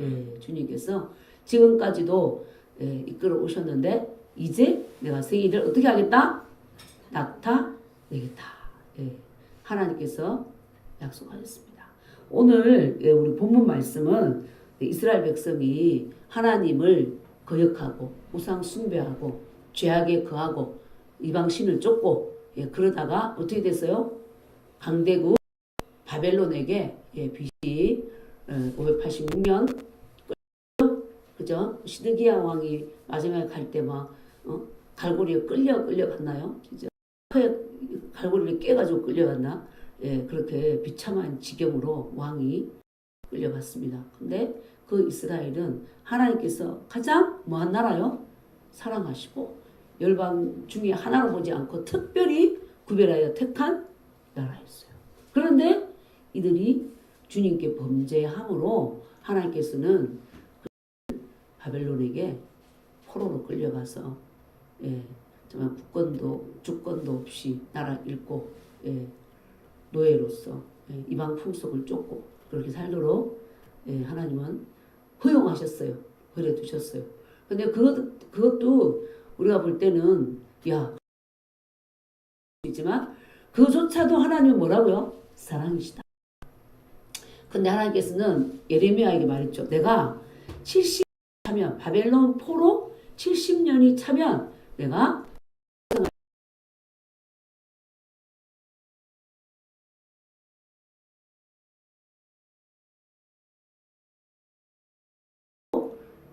예, 주님께서 지금까지도 예, 이끌어 오셨는데 이제 내가 세일을 어떻게 하겠다? 나타내겠다. 예, 하나님께서 약속하셨습니다. 오늘 예, 우리 본문 말씀은 이스라엘 백성이 하나님을 거역하고 우상 숭배하고 죄악에 거하고 이방신을 쫓고 예, 그러다가 어떻게 됐어요? 강대국 바벨론에게 예, BC 586년 그죠? 시드기야 왕이 마지막에 갈 때 막 어? 갈고리에 끌려 끌려갔나요? 진짜 갈고리를 깨가지고 끌려갔나? 예, 그렇게 비참한 지경으로 왕이 끌려갔습니다. 근데 그 이스라엘은 하나님께서 가장 뭐한 나라요? 사랑하시고 열방 중에 하나로 보지 않고 특별히 구별하여 택한 나라였어요. 그런데 이들이 주님께 범죄함으로 하나님께서는 바벨론에게 포로로 끌려가서 예, 정말 국권도 주권도 없이 나라 잃고 예, 노예로서 예, 이방 풍속을 쫓고 그렇게 살도록 예, 하나님은 허용하셨어요. 그래 두셨어요. 근데 그것 그것도 우리가 볼 때는 야 있지만 그조차도 하나님은 뭐라고요? 사랑이시다. 근데 하나님께서는 예레미야에게 말했죠. 내가 70 차면 바벨론 포로 70년이 차면 내가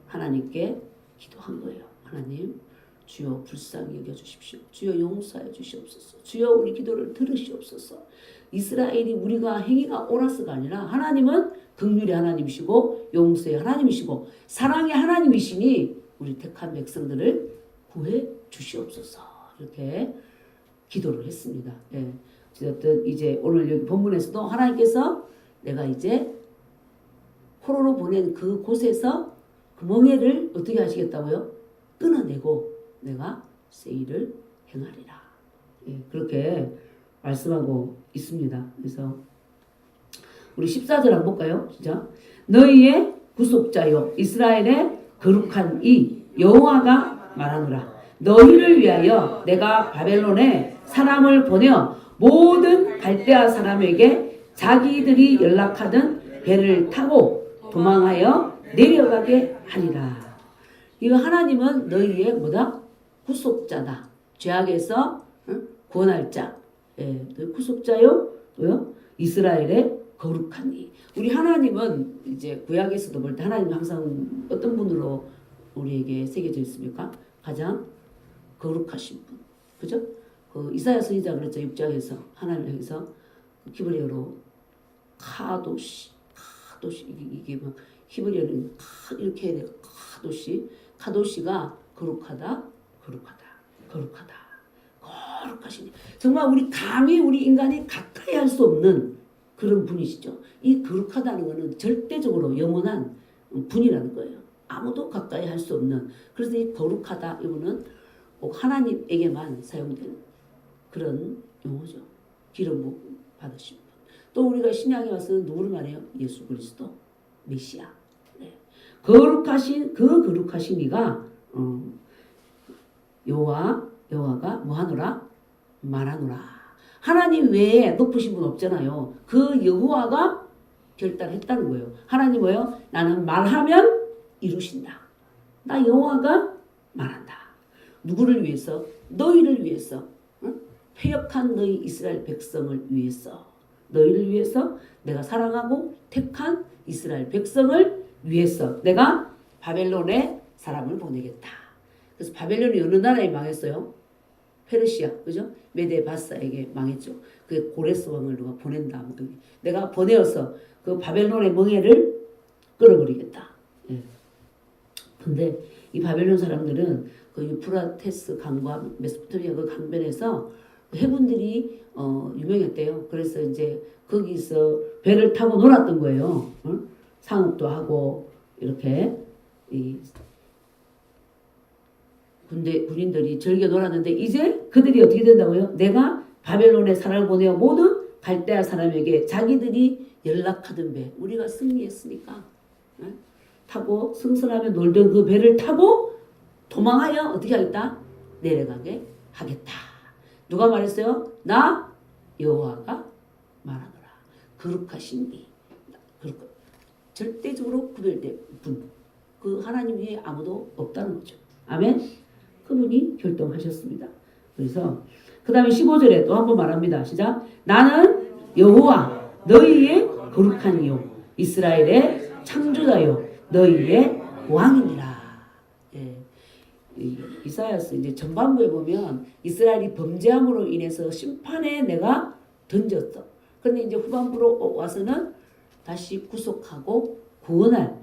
하나님께 기도한 거예요. 하나님, 주여 불쌍히 여겨 주십시오. 주여 용서해 주시옵소서. 주여 우리 기도를 들으시옵소서. 이스라엘이 우리가 행위가 옳아서가 아니라 하나님은 긍휼의 하나님이시고 용서의 하나님이시고 사랑의 하나님이시니 우리 택한 백성들을 구해 주시옵소서. 이렇게 기도를 했습니다. 예. 어쨌든 이제 오늘 여기 본문에서도 하나님께서 내가 이제 포로로 보낸 그 곳에서 그 멍해를 어떻게 하시겠다고요? 끊어내고 내가 세일을 행하리라. 예, 그렇게 말씀하고 있습니다. 그래서 우리 14절 한번 볼까요? 진짜 너희의 구속자요 이스라엘의 거룩한 이 여호와가 말하노라 너희를 위하여 내가 바벨론에 사람을 보내어 모든 갈대아 사람에게 자기들이 연락하던 배를 타고 도망하여 내려가게 하리라. 이거 하나님은 너희의 뭐다? 구속자다. 죄악에서 응? 구원할 자. 예, 구속자요. 또요. 이스라엘의 거룩한 이. 우리 하나님은 이제 구약에서도 볼 때 하나님 항상 어떤 분으로 우리에게 새겨져 있습니까? 가장 거룩하신 분. 그죠? 그 이사야 선지자 그랬죠. 6장에서 하나님을 향해서 그 히브리어로 카도시 카도시 이게, 이게 막 히브리어는 카 이렇게 해야 돼. 카도시 카도시가 거룩하다 거룩하다 거룩하다 거룩하시니 정말 우리 감히 우리 인간이 가까이 할 수 없는 그런 분이시죠. 이 거룩하다는 것은 절대적으로 영원한 분이라는 거예요. 아무도 가까이 할 수 없는 그래서 이 거룩하다 이거는 꼭 하나님에게만 사용되는 그런 용어죠. 기름 받으신 분. 또 우리가 신약에 와서는 누구를 말해요? 예수 그리스도 메시아. 네. 거룩하신 그 거룩하신 이가 어, 여호와 여호와가 뭐하노라 말하노라. 하나님 외에 높으신 분 없잖아요. 그 여호와가 결단했다는 거예요. 하나님 뭐요? 나는 말하면 이루신다. 나 여호와가 말한다. 누구를 위해서? 너희를 위해서. 응? 폐역한 너희 이스라엘 백성을 위해서. 너희를 위해서 내가 사랑하고 택한 이스라엘 백성을 위해서 내가 바벨론에 사람을 보내겠다. 그래서 바벨론이 어느 나라에 망했어요? 페르시아, 그죠? 메데 바사에게 망했죠. 그 고레스 왕을 누가 보낸다. 뭐 내가 보내어서 그 바벨론의 멍해를 끌어버리겠다. 예. 근데 이 바벨론 사람들은 그 유프라테스 강과 메소포타미아 그 강변에서 해군들이 어, 유명했대요. 그래서 이제 거기서 배를 타고 놀았던 거예요. 어? 상업도 하고 이렇게 이 군대 군인들이 즐겨 놀았는데 이제 그들이 어떻게 된다고요? 내가 바벨론에 사람을 보내어 모든 갈대아 사람에게 자기들이 연락하던 배 우리가 승리했으니까 어? 타고 승선하며 놀던 그 배를 타고 도망하여 어떻게 하겠다? 내려가게 하겠다. 누가 말했어요? 나 여호와가 말하노라. 거룩하신 이 절대적으로 구별된 분. 그 하나님 외에 아무도 없다는 거죠. 아멘. 그분이 결정하셨습니다. 그래서 그 다음에 15절에 또 한 번 말합니다. 시작. 나는 여호와 너희의 거룩한 이요 이스라엘의 창조자요 너희의 왕이니라. 예. 이- 이사야서 이제 전반부에 보면 이스라엘이 범죄함으로 인해서 심판에 내가 던졌어. 그런데 이제 후반부로 와서는 다시 구속하고 구원할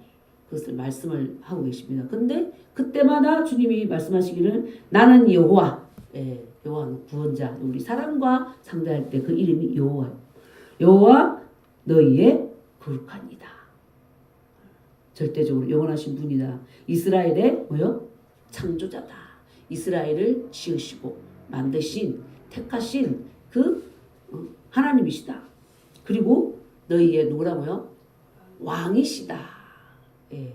그것을 말씀을 하고 계십니다. 근데 그때마다 주님이 말씀하시기를 나는 여호와, 예, 여호와는 구원자. 우리 사람과 상대할 때 그 이름이 여호와. 여호와 너희의 거룩합니다. 절대적으로 영원하신 분이다. 이스라엘의 뭐요? 창조자다. 이스라엘을 지으시고 만드신 택하신 그 어, 하나님이시다. 그리고 너희의 누구라고요? 왕이시다. 예.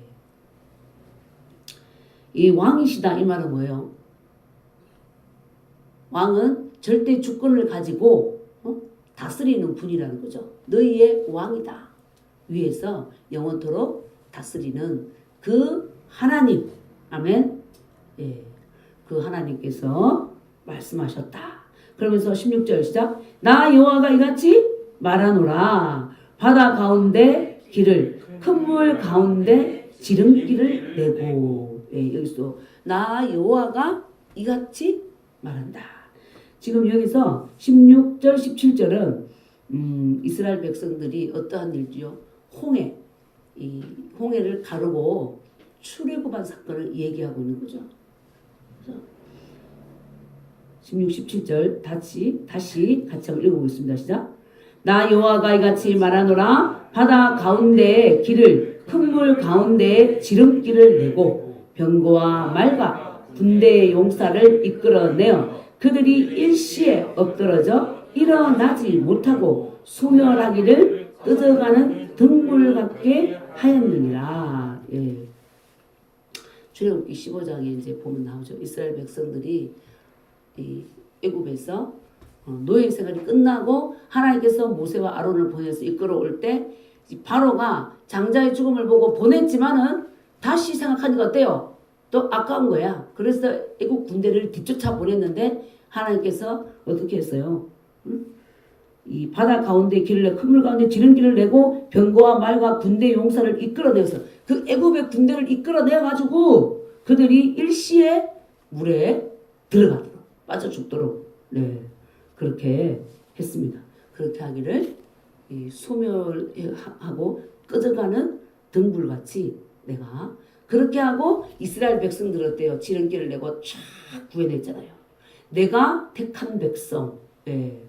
이 왕이시다 이 말은 뭐예요? 왕은 절대 주권을 가지고 어? 다스리는 분이라는 거죠. 너희의 왕이다. 위에서 영원토록 다스리는 그 하나님. 아멘. 예. 그 하나님께서 말씀하셨다. 그러면서 16절 시작. 나 여호와가 이같이 말하노라. 바다 가운데 길을 큰 물 가운데 지름길을 내고 예, 여기서 나 여호와가 이같이 말한다. 지금 여기서 16절 17절은 음, 이스라엘 백성들이 어떠한 일지요? 홍해 이 홍해를 가르고 출애굽한 사건을 얘기하고 있는 거죠. 그래서 16, 17절 다시 다시 같이 읽어보겠습니다. 시작. 나 여호와가 이같이 말하노라 바다 가운데 길을 큰 물 가운데 지름길을 내고 병거와 말과 군대의 용사를 이끌어내어 그들이 일시에 엎드러져 일어나지 못하고 소멸하기를 뜯어가는 등불 같게 하였느니라. 예. 출애굽기 15장에 이제 보면 나오죠. 이스라엘 백성들이 이 애굽에서 어, 노예 생활이 끝나고 하나님께서 모세와 아론을 보내서 이끌어올 때 바로가 장자의 죽음을 보고 보냈지만은 다시 생각하니까 어때요? 또 아까운 거야. 그래서 애국 군대를 뒤쫓아 보냈는데 하나님께서 어떻게 했어요? 응? 이 바다 가운데 길을 내, 큰물 가운데 지름길을 내고 병거와 말과 군대 용사를 이끌어내서 그 애굽의 군대를 이끌어내 가지고 그들이 일시에 물에 들어가도록 빠져 죽도록 네 그렇게 했습니다. 그렇게 하기를 이 소멸하고 꺼져가는 등불같이 내가 그렇게 하고 이스라엘 백성들 어때요? 지름길을 내고 쫙 구해냈잖아요. 내가 택한 백성, 예.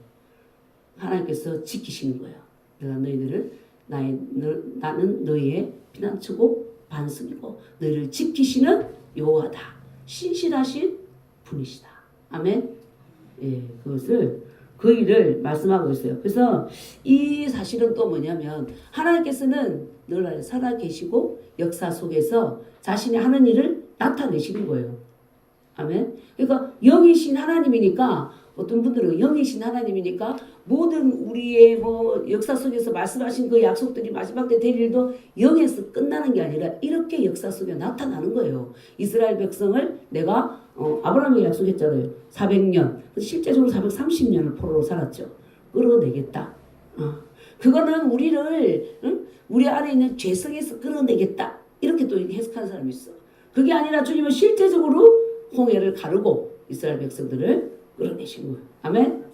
하나님께서 지키시는 거예요. 내가 너희들을 나의 너, 나는 너희의 피난처고 반석이고 너희를 지키시는 여호와다. 신실하신 분이시다. 아멘. 예, 그것을 그 일을 말씀하고 있어요. 그래서 이 사실은 또 뭐냐면 하나님께서는 늘 살아 계시고 역사 속에서 자신이 하는 일을 나타내시는 거예요. 아멘. 그러니까 영이신 하나님이니까 어떤 분들은 영이신 하나님이니까 모든 우리의 뭐 역사 속에서 말씀하신 그 약속들이 마지막 때 될 일도 영에서 끝나는 게 아니라 이렇게 역사 속에 나타나는 거예요. 이스라엘 백성을 내가 어, 아브라함이 약속했잖아요. 400년. 실제적으로 430년을 포로로 살았죠. 끌어내겠다. 어. 그거는 우리를 응? 우리 안에 있는 죄성에서 끌어내겠다. 이렇게 또 해석하는 사람이 있어. 그게 아니라 주님은 실제적으로 홍해를 가르고 이스라엘 백성들을 끌어내신 거예요. 아멘.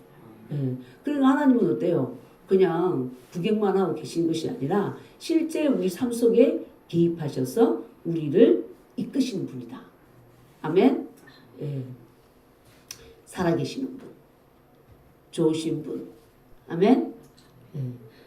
예. 그러니까 하나님은 어때요? 그냥 구경만 하고 계신 것이 아니라 실제 우리 삶 속에 개입하셔서 우리를 이끄시는 분이다. 아멘. 예. 살아계시는 분, 좋으신 분, 아멘. 예.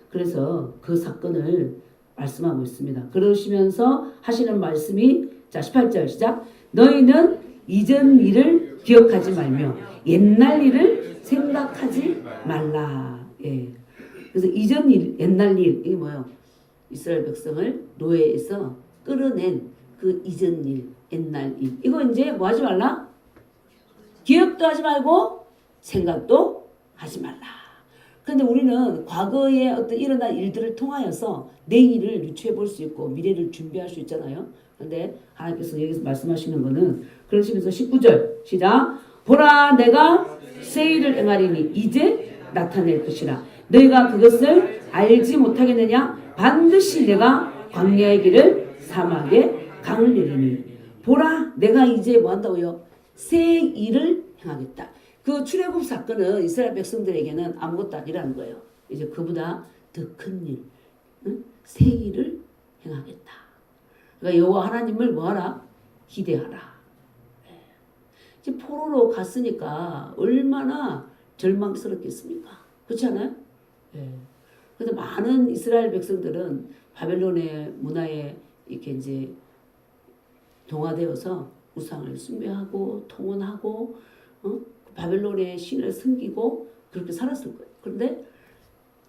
그래서 그 사건을 말씀하고 있습니다. 그러시면서 하시는 말씀이 자 18절 시작. 너희는 이전 일을 기억하지 말며 옛날 일을 생각하지 말라. 예. 그래서 이전 일, 옛날 일 이게 뭐예요? 이스라엘 백성을 노예에서 끌어낸 그 이전 일, 옛날 일. 이거 이제 뭐 하지 말라? 기억도 하지 말고 생각도 하지 말라. 그런데 우리는 과거에 어떤 일어난 일들을 통하여서 내일을 유추해 볼 수 있고 미래를 준비할 수 있잖아요. 그런데 하나님께서 여기서 말씀하시는 거는 그러시면서 19절 시작. 보라 내가 세일을 행하리니 이제 나타낼 것이라. 너희가 그것을 알지 못하겠느냐? 반드시 내가 광야의 길을 사막에 강을 내리니. 보라 내가 이제 뭐 한다고요? 새 일을 행하겠다 그 출애굽 사건은 이스라엘 백성들에게는 아무것도 아니라는 거예요 이제 그보다 더 큰 일, 응? 새 일을 행하겠다 그러니까 여호와 하나님을 뭐하라 기대하라 이제 포로로 갔으니까 얼마나 절망스럽겠습니까? 그렇지 않아요? 예. 근데 많은 이스라엘 백성들은 바벨론의 문화에 이렇게 이제 동화되어서 우상을 숭배하고 통원하고 어? 바벨론의 신을 섬기고 그렇게 살았을 거예요. 그런데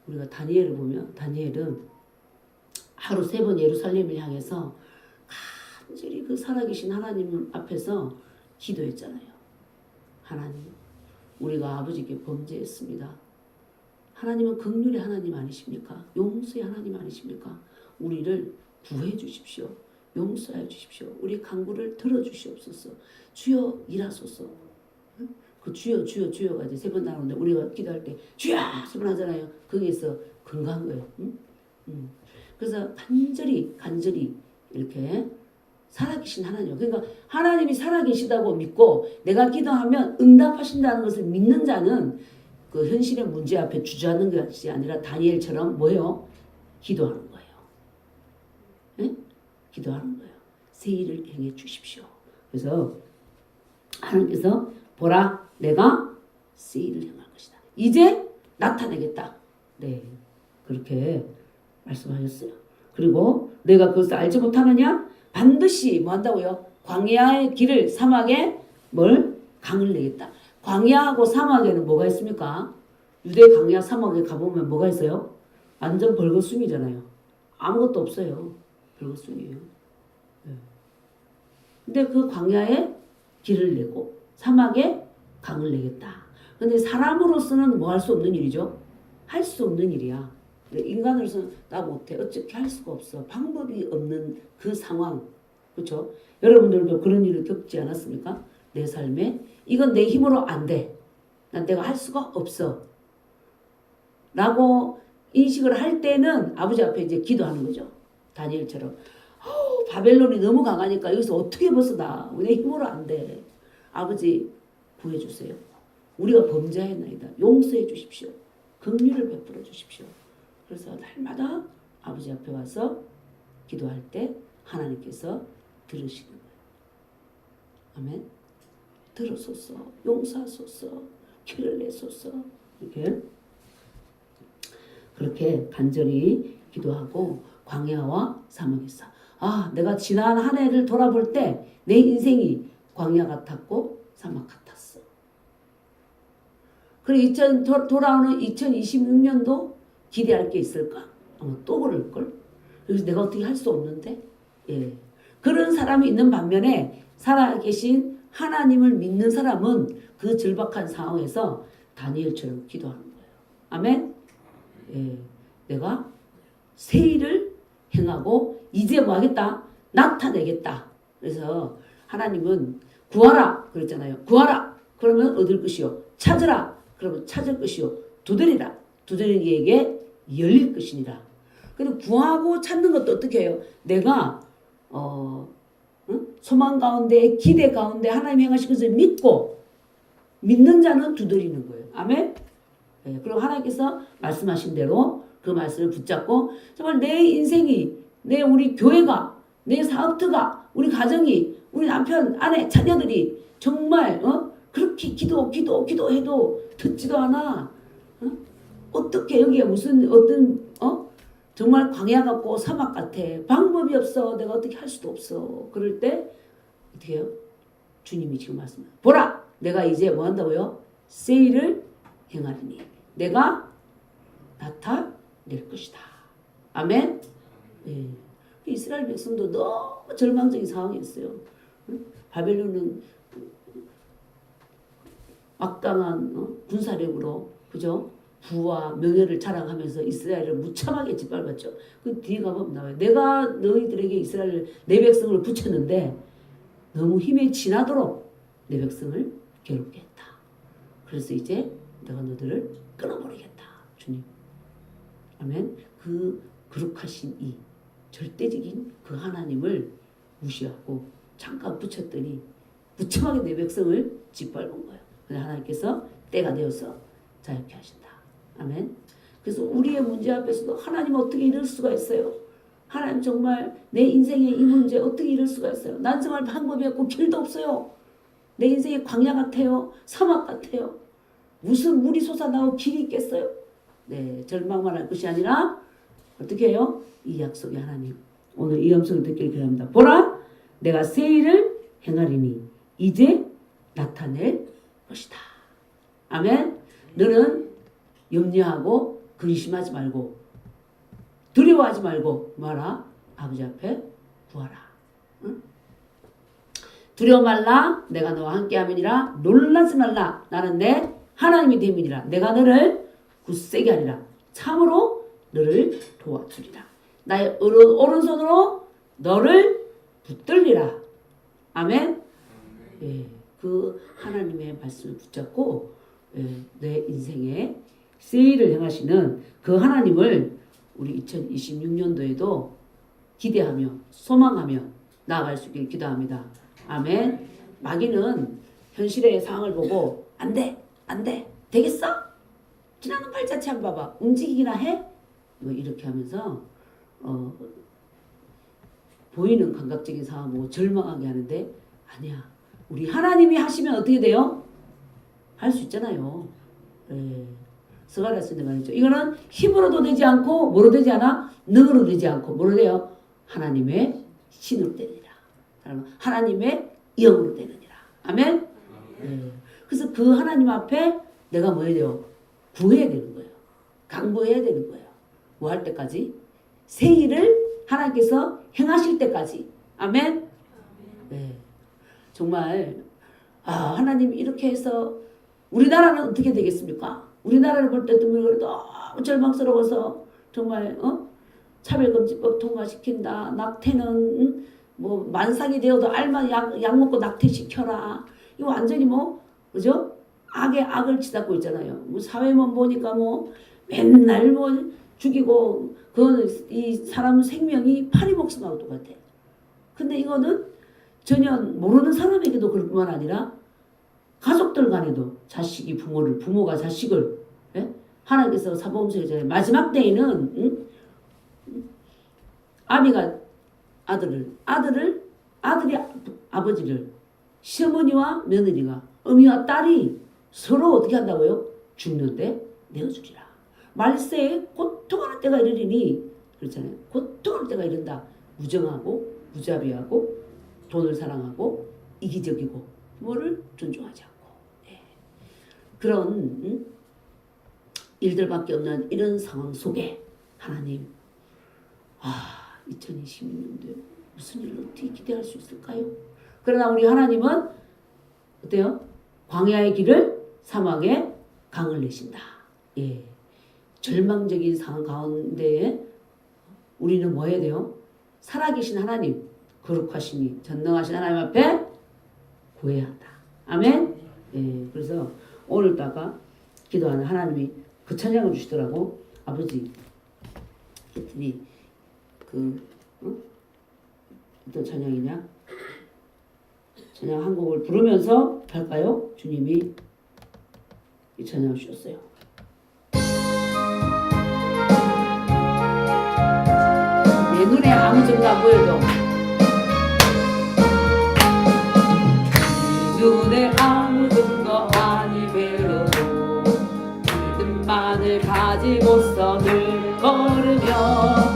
우리가 다니엘을 보면 다니엘은 하루 세 번 예루살렘을 향해서 간절히 그 살아계신 하나님 앞에서 기도했잖아요. 하나님, 우리가 아버지께 범죄했습니다. 하나님은 극률의 하나님 아니십니까? 용서의 하나님 아니십니까? 우리를 구해 주십시오. 용서해 주십시오. 우리 간구를 들어 주시옵소서. 주여 일하소서. 응? 그 주여 주여 주여가 이제 세 번 나오는데 우리가 기도할 때 주여 세 번 하잖아요. 거기에서 건강한 거예요. 응? 응. 그래서 간절히 간절히 이렇게 살아계신 하나님. 그러니까 하나님이 살아계시다고 믿고 내가 기도하면 응답하신다는 것을 믿는 자는 그 현실의 문제 앞에 주저하는 것이 아니라 다니엘처럼 뭐예요? 기도하는 거예요. 예? 기도하는 거예요. 새 일을 행해 주십시오. 그래서 하나님께서 보라 내가 새 일을 행할 것이다. 이제 나타내겠다. 네. 그렇게 말씀하셨어요. 그리고 내가 그것을 알지 못하느냐? 반드시 뭐 한다고요? 광야의 길을 사막에 뭘 강을 내겠다. 광야하고 사막에는 뭐가 있습니까? 유대 광야 사막에 가보면 뭐가 있어요? 완전 벌거숭이잖아요. 아무것도 없어요. 벌거숭이에요. 네. 근데 그 광야에 길을 내고 사막에 강을 내겠다. 근데 사람으로서는 뭐 할 수 없는 일이죠? 할 수 없는 일이야. 인간으로서는 나 못해. 어떻게 할 수가 없어. 방법이 없는 그 상황. 그렇죠? 여러분들도 그런 일을 겪지 않았습니까? 내 삶에 이건 내 힘으로 안 돼. 난 내가 할 수가 없어. 라고 인식을 할 때는 아버지 앞에 이제 기도하는 거죠. 다니엘처럼. 어, 바벨론이 너무 강하니까 여기서 어떻게 벗어나. 내 힘으로 안 돼. 아버지 구해주세요. 우리가 범죄했나이다. 용서해 주십시오. 긍휼을 베풀어 주십시오. 그래서 날마다 아버지 앞에 와서 기도할 때 하나님께서 들으시는 거예요. 아멘. 들으소서, 용서하소서, 길을 내소서 이렇게 그렇게 간절히 기도하고 광야와 사막에서 아 내가 지난 한 해를 돌아볼 때 내 인생이 광야 같았고 사막 같았어. 그리고 2000, 도, 돌아오는 2026년도 기대할 게 있을까? 아마 또 그럴걸? 그래서 내가 어떻게 할 수 없는데? 예. 그런 사람이 있는 반면에 살아계신 하나님을 믿는 사람은 그 절박한 상황에서 다니엘처럼 기도하는 거예요. 아멘? 예. 내가 새 일을 행하고 이제 뭐 하겠다? 나타내겠다. 그래서 하나님은 구하라 그랬잖아요. 구하라. 그러면 얻을 것이요. 찾으라. 그러면 찾을 것이요. 두드리라. 두드리는 이에게 열릴 것이니라. 근데 구하고 찾는 것도 어떻게 해요? 내가 어 응? 소망 가운데 기대 가운데 하나님 행하신 것을 믿고 믿는 자는 두드리는 거예요. 아멘. 네, 그리고 하나님께서 말씀하신 대로 그 말씀을 붙잡고 정말 내 인생이 내 우리 교회가 내 사업터가 우리 가정이 우리 남편 아내 자녀들이 정말 어 그렇게 기도 기도 기도해도 듣지도 않아. 어? 어떻게 여기에 무슨 어떤 어 정말 광야 같고 사막 같아. 방법이 없어. 내가 어떻게 할 수도 없어. 그럴 때 어떻게 해요? 주님이 지금 말씀. 보라, 내가 이제 뭐 한다고요? 세일을 행하리니 내가 나타낼 것이다. 아멘. 예. 이스라엘 백성도 너무 절망적인 상황이었어요. 응? 바벨론은 막강한 어? 군사력으로 그죠? 부와 명예를 자랑하면서 이스라엘을 무참하게 짓밟았죠. 그 뒤에 가보면 나와요. 내가 너희들에게 이스라엘 내 백성을 붙였는데 너무 힘에 지나도록 내 백성을 괴롭게 했다. 그래서 이제 내가 너들을 끊어버리겠다. 주님. 아멘. 그 거룩하신 이 절대적인 그 하나님을 무시하고 잠깐 붙였더니 무참하게 내 백성을 짓밟은 거예요. 근데 하나님께서 때가 되어서 자유케 하신다. 아멘. 그래서 우리의 문제 앞에서도 하나님 어떻게 이럴 수가 있어요? 하나님 정말 내 인생의 이 문제 어떻게 이럴 수가 있어요? 난 정말 방법이 없고 길도 없어요. 내 인생이 광야 같아요. 사막 같아요. 무슨 물이 솟아나고 길이 있겠어요? 네, 절망만 할 것이 아니라 어떻게 해요? 이 약속의 하나님. 오늘 이 음성을 듣기를 기도합니다. 보라, 내가 새 일을 행하리니 이제 나타낼 것이다. 아멘. 너는 염려하고 근심하지 말고 두려워하지 말고 뭐하라? 아버지 앞에 구하라. 응? 두려워 말라. 내가 너와 함께함이니라. 놀라지 말라. 나는 내 하나님이 됨이니라. 내가 너를 굳세게 하리라. 참으로 너를 도와주리라. 나의 오른, 오른손으로 너를 붙들리라. 아멘. 예, 그 하나님의 말씀을 붙잡고 예, 내 인생에 세일을 행하시는 그 하나님을 우리 2026년도에도 기대하며 소망하며 나아갈 수 있길 기도합니다. 아멘. 마귀는 현실의 상황을 보고 안 돼, 안 돼, 되겠어? 지나는 발자취 한번 봐봐. 움직이기나 해? 뭐 이렇게 하면서 어, 보이는 감각적인 상황 보고 절망하게 하는데 아니야. 우리 하나님이 하시면 어떻게 돼요? 할 수 있잖아요. 예. 스가랴 쓰는 말이죠. 이거는 힘으로도 되지 않고 뭐로 되지 않아? 능으로 되지 않고 뭐로 돼요? 하나님의 신으로 되느니라. 하나님의 영으로 되느니라. 아멘. 예. 그래서 그 하나님 앞에 내가 뭐 해야 돼요? 구해야 되는 거예요. 강구해야 되는 거예요. 뭐 할 때까지? 새 일을 하나님께서 행하실 때까지. 아멘. 네. 정말 아 하나님 이렇게 해서 우리나라는 어떻게 되겠습니까? 우리나라를 볼 때도 너무 절망스러워서 정말 어? 차별금지법 통과시킨다. 낙태는 응? 뭐 만삭이 되어도 알만 약, 약 먹고 낙태시켜라. 이거 완전히 뭐 그죠? 악의 악을 치닫고 있잖아요. 뭐 사회만 보니까 뭐 맨날 뭐 죽이고 그이 사람 생명이 파리 목숨하고 똑같아. 근데 이거는 전혀 모르는 사람에게도 그럴 뿐만 아니라 가족들 간에도 자식이 부모를 부모가 자식을 예? 하나님께서 사범수에 마지막 때에는 응? 아비가 아들을 아들을 아들이 아버지를 시어머니와 며느리가 어미와 딸이 서로 어떻게 한다고요? 죽는데 내어주리라. 말세에 고통하는 때가 이르리니 그렇잖아요. 고통하는 때가 이른다. 무정하고 무자비하고 돈을 사랑하고 이기적이고 뭐를 존중하지 않고 네. 그런 음? 일들밖에 없는 이런 상황 속에 하나님 아 2026년도에 무슨 일을 어떻게 기대할 수 있을까요? 그러나 우리 하나님은 어때요? 광야의 길을 사막에 강을 내신다. 예. 절망적인 상황 가운데 우리는 뭐 해야 돼요? 살아계신 하나님, 거룩하시니 전능하신 하나님 앞에 구해야 한다. 아멘. 예. 그래서 오늘다가 기도하는 하나님이 그 찬양을 주시더라고. 아버지. 그랬더니 그 어? 어떤 찬양이냐? 찬양 한 곡을 부르면서 할까요? 주님이 이 찬양을 주셨어요. 내 눈에 아무 점도 안 보여도 가지고서 늘 걸으며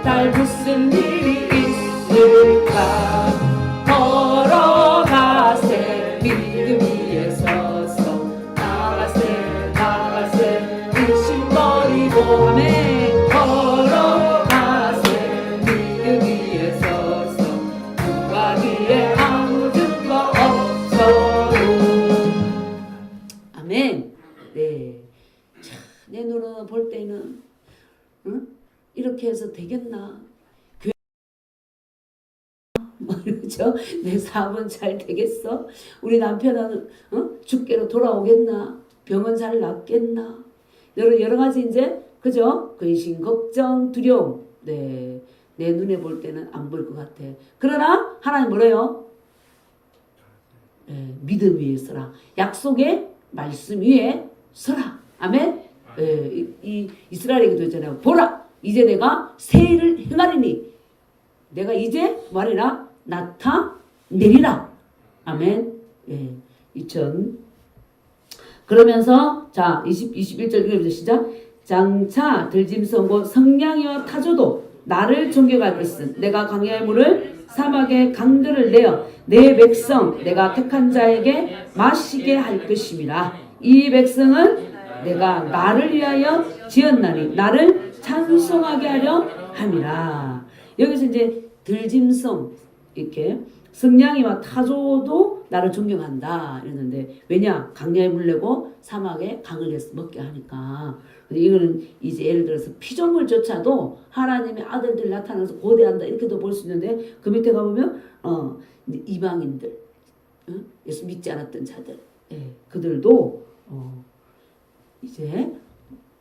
못할 무슨 일 이렇게 해서 되겠나 그죠? 내 사업은 잘 되겠어? 우리 남편은 어? 죽게로 돌아오겠나? 병은 잘 낫겠나? 여러 여러 가지 이제 그죠? 근심, 걱정, 두려움. 네, 내 눈에 볼 때는 안 보일 것 같아. 그러나 하나님 뭐래요? 네, 믿음 위에 서라. 약속의 말씀 위에 서라. 아멘. 예, 이, 이 이스라엘 얘기도 있잖아요. 보라, 이제 내가 새 일을 행하리니 내가 이제 말이라 나타내리라. 아멘. 예, 2000 그러면서 자 20, 21절 읽어보자 시작 장차 들짐승고 성냥이와 타조도 나를 존경할 것은 내가 광야의 물을 사막의 강들을 내어 내 백성 내가 택한 자에게 마시게 할 것임이라 이 백성은 내가 나를 위하여 지었나니 나를 찬송하게 하려 함이라. 여기서 이제 들짐승 이렇게 승냥이와 타조도 나를 존경한다 이랬는데 왜냐? 강야에 물 내고 사막에 강을 먹게 하니까. 근데 이거는 이제 예를 들어서 피조물조차도 하나님의 아들들 나타나서 고대한다 이렇게도 볼 수 있는데 그 밑에 가보면 어 이방인들 응? 예수 믿지 않았던 자들 예, 그들도 어 이제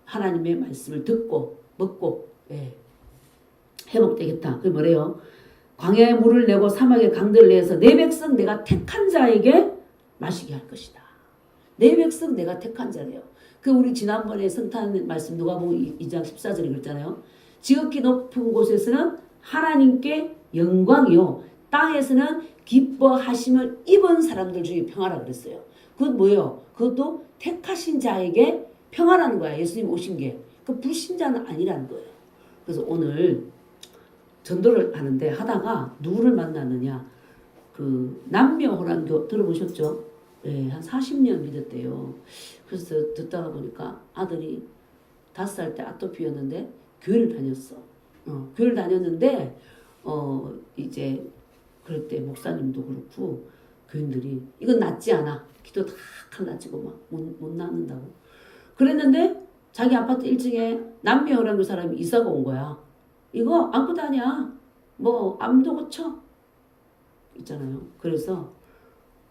하나님의 말씀을 듣고 먹고 예, 회복되겠다 그게 뭐래요 광야에 물을 내고 사막에 강들을 내서 내 백성 내가 택한 자에게 마시게 할 것이다. 내 백성 내가 택한 자래요. 그 우리 지난번에 성탄 말씀 누가복음 2장 14절에 그랬잖아요. 지극히 높은 곳에서는 하나님께 영광이요. 땅에서는 기뻐하심을 입은 사람들 중에 평화라 그랬어요. 그건 뭐예요? 그것도 택하신 자에게 평화라는 거야. 예수님 오신 게. 그 불신자는 아니라는 거예요. 그래서 오늘 전도를 하는데 하다가 누구를 만났느냐 그 남녀 호랑교 들어보셨죠? 예, 한 40년 믿었대요. 그래서 듣다가 보니까 아들이 다섯 살 때 아토피였는데 교회를 다녔어. 어, 교회를 다녔는데 어 이제 그럴 때 목사님도 그렇고 교인들이 이건 낫지 않아. 기도 다 갈라지고 막못 못 낫는다고. 그랬는데 자기 아파트 1층에 남녀 호랑교 사람이 이사가 온 거야. 이거 안고 다냐? 뭐 암도 고쳐? 있잖아요. 그래서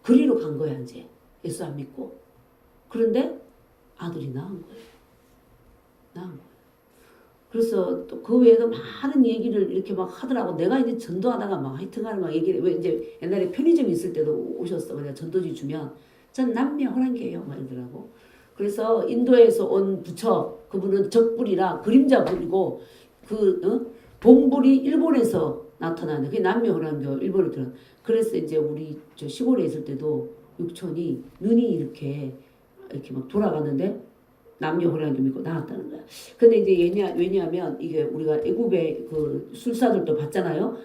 그리로 간 거야 이제 예수 안 믿고. 그런데 아들이 낳은 거예요. 낳은 거예요. 그래서 또 그 외에도 많은 얘기를 이렇게 막 하더라고. 내가 이제 전도하다가 막 하여튼간에 막 얘기를 왜 이제 옛날에 편의점 있을 때도 오셨어. 그냥 전도지 주면 전 남녀 호랑이에요. 막 이러더라고. 그래서 인도에서 온 부처 그분은 적불이라 그림자 불이고 그 어? 봉불이 일본에서 나타나는데 그게 남녀 호랑교 일본에 들어. 그래서 이제 우리 저 시골에 있을 때도 육촌이 눈이 이렇게 이렇게 막 돌아갔는데 남녀 호랑교 믿고 나왔다는 거야. 근데 이제 왜냐 왜냐하면 이게 우리가 애굽의 그 술사들도 봤잖아요.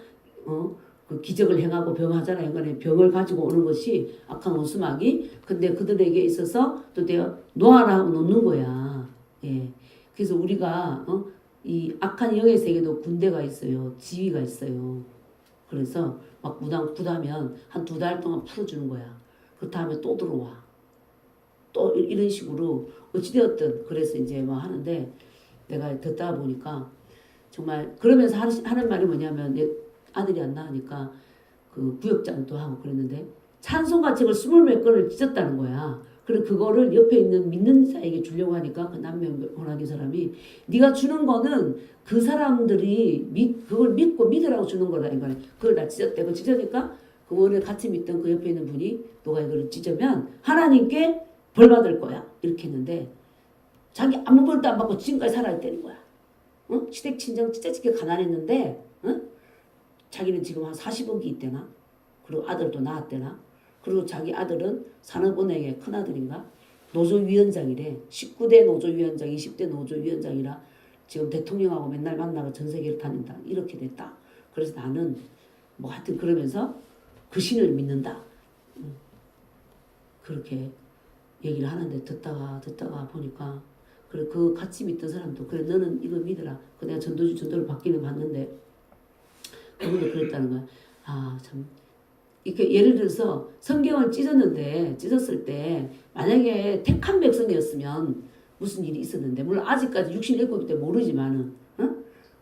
어. 그 기적을 행하고 병하잖아요. 그러니까 병을 가지고 오는 것이 악한 원수막이. 근데 그들에게 있어서 또 내가 놓아라 하면 놓는 거야. 예. 그래서 우리가 어? 이 악한 영의 세계도 군대가 있어요. 지휘가 있어요. 그래서 막 무당 부다면 한 두 달 동안 풀어주는 거야. 그 다음에 또 들어와. 또 이- 이런 식으로 어찌되었든 그래서 이제 뭐 하는데 내가 듣다 보니까 정말 그러면서 하는, 말이 뭐냐면 내 아들이 안 나으니까 그 구역장도 하고 그랬는데 찬송가 책을 스물 몇 권을 찢었다는 거야. 그리고 그거를 옆에 있는 믿는 자에게 주려고 하니까 그 남면 호랑이 사람이 네가 주는 거는 그 사람들이 믿 그걸 믿고 믿으라고 주는 이거 그걸 나 찢었대. 그 찢으니까 그 원래 같이 믿던 그 옆에 있는 분이 너가 이거를 찢으면 하나님께 벌 받을 거야 이렇게 했는데 자기 아무 벌도 안 받고 지금까지 살아있다는 거야. 어? 시댁 친정 찢어지게 가난했는데 어? 자기는 지금 한 40억이 있대나 그리고 아들도 낳았대나 그리고 자기 아들은 산업은행의 큰아들인가 노조위원장이래. 19대 노조위원장, 20대 노조위원장이라 지금 대통령하고 맨날 만나고 전 세계를 다닌다. 이렇게 됐다. 그래서 나는 뭐 하여튼 그러면서 그 신을 믿는다. 음. 그렇게 얘기를 하는데 듣다가 듣다가 보니까 그 같이 믿던 사람도 그래 너는 이거 믿어라. 그 내가 전도주 전도를 받기는 받는데 그분도 그랬다는 거야. 아 참. 이렇게 예를 들어서 성경을 찢었는데 찢었을 때 만약에 택한 백성이었으면 무슨 일이 있었는데 물론 아직까지 67일 때 모르지만은 어?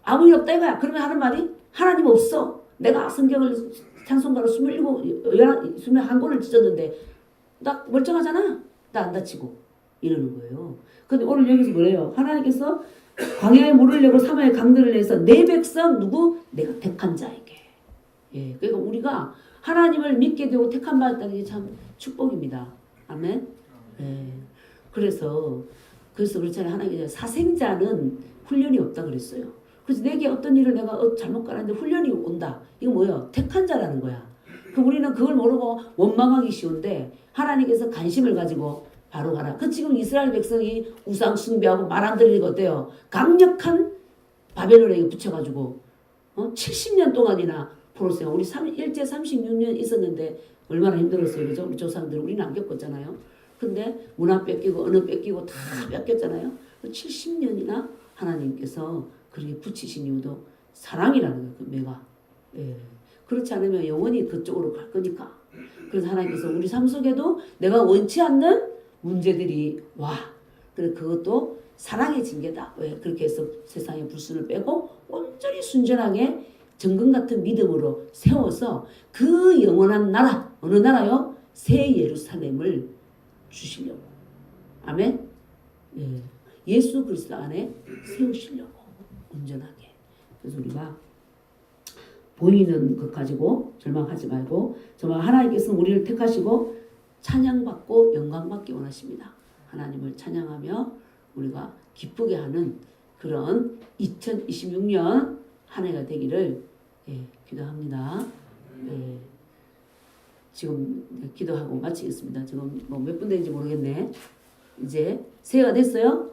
아무 일 없다 이거야. 그러면 하는 말이 하나님 없어. 내가 성경을 찬송가로 27, 21권을 찢었는데 나 멀쩡하잖아. 나 안 다치고 이러는 거예요. 근데 오늘 여기서 뭐래요? 하나님께서 광야에 내고 사마에 강들을 내서 내 백성 누구? 내가 택한 자에게. 예, 그러니까 우리가 하나님을 믿게 되고 택한 받았다는 게 참 축복입니다. 아멘. 예. 그래서 그래서 그렇잖아요. 하나님께서 사생자는 훈련이 없다 그랬어요. 그래서 내게 어떤 일을 내가 어, 잘못 가는데 훈련이 온다. 이거 뭐야? 택한 자라는 거야. 그 우리는 그걸 모르고 원망하기 쉬운데 하나님께서 관심을 가지고 바로 가라. 그 지금 이스라엘 백성이 우상 숭배하고 말 안 들리는 거 어때요? 강력한 바벨론에게 붙여가지고 어? 70년 동안이나 보세요. 우리 3, 일제 36년 있었는데 얼마나 힘들었어요. 그죠? 우리 조상들 우리는 안 겪었잖아요. 근데 문화 뺏기고 언어 뺏기고 다 뺏겼잖아요. 70년이나 하나님께서 그렇게 붙이신 이유도 사랑이라는 거예요. 그 매가. 예. 그렇지 않으면 영원히 그쪽으로 갈 거니까. 그래서 하나님께서 우리 삶 속에도 내가 원치 않는 문제들이 와. 그래 그것도 사랑의 징계다. 왜 그렇게 해서 세상의 불순을 빼고 온전히 순전하게 정금 같은 믿음으로 세워서 그 영원한 나라 어느 나라요? 새 예루살렘을 주시려고. 아멘. 예. 예수 그리스도 안에 세우시려고 온전하게. 그래서 우리가 보이는 것 가지고 절망하지 말고 정말 하나님께서 우리를 택하시고 찬양받고 영광받기 원하십니다. 하나님을 찬양하며 우리가 기쁘게 하는 그런 2026년 한 해가 되기를 예, 기도합니다. 예, 지금 기도하고 마치겠습니다. 지금 뭐 몇분 되는지 모르겠네. 이제 새해가 됐어요.